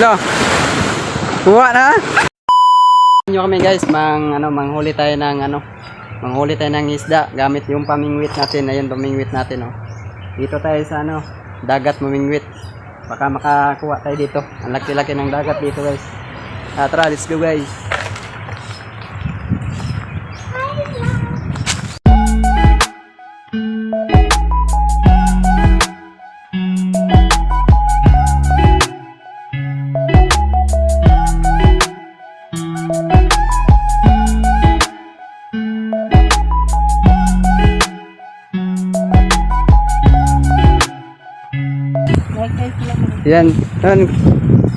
Lo. Kuha na. Nyo kami guys, mang ano, manghuli tayo ng ano, manghuli tayo ng isda gamit yung pamingwit natin. Ayun, pamingwit natin oh. Dito tayo sa ano, dagat mamingwit. Baka makakuha tayo dito. Ang laki-laki ng dagat dito guys. Ah, tara, let's go guys. Yan, yan.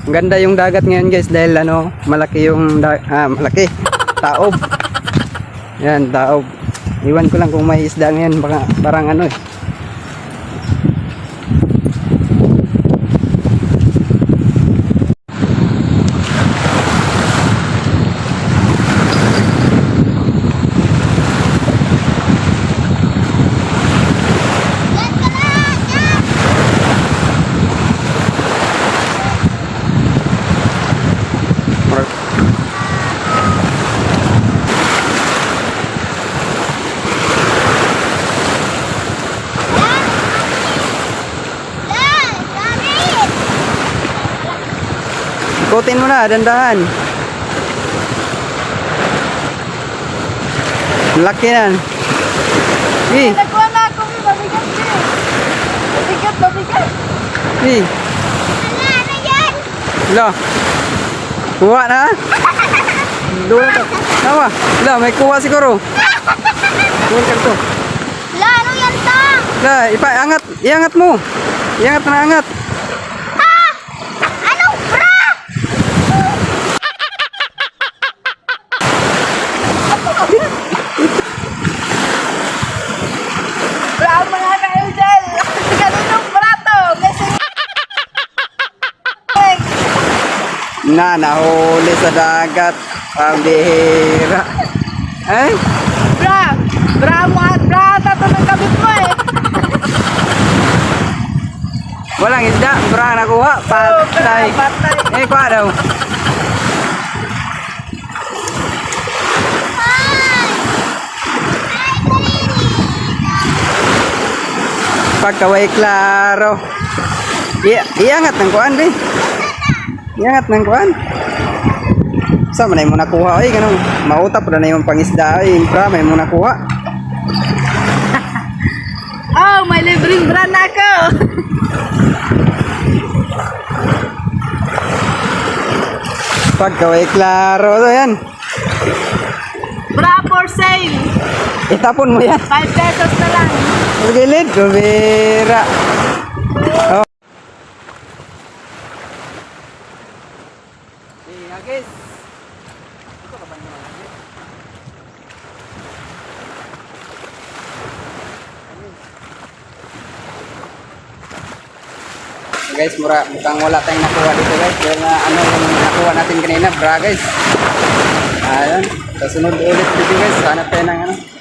Ganda yung dagat ngayon guys dahil ano, malaki yung ah, malaki. Taob. Yan, taob. Iwan ko lang kung may isda ngayon, baka parang ano eh. Ikutin mo na, dandahan. Laki na. Eh, Nagkuha na ako, may mabigat siya. Mabigat, mabigat. eh. Na yan. Lo. Kuha na. Doon ka. Tawa. Lo, may kuha siguro. Doon ka to. Wala, ano yan ta? La, ipa, angat. Iangat mo. Iangat na angat. Ah! Anong bra? Bra mga kayo dyan. Kaninong bra to? Kasi... Na, nahuli sa dagat. Pambihira. Eh? Bra! Bra mo at bra ata to ng kabit mo eh. Walang isda. Bra nakuha. Patay. Patay. Eh, kuha daw. Pagkaway klaro. I iangat ng kuan, be. Iangat ng kuan. Sa man mo nakuha ay ganun. Mautap na na yung pangisda ay impra may mo nakuha. Oh, may libreng bra na ako. Pagkaway klaro to yan. Bra for sale. Itapon mo yan. 5 pesos na lang. Gilid, gumira. Oh. Hey, Agis. Ito ka ba niyo, Agis? Guys, mura, mukhang wala tayong nakuha dito guys. Dahil na ano yung nakuha natin kanina, bra guys. Ayun. Sa sunod ulit dito guys, hanap tayo ng ano.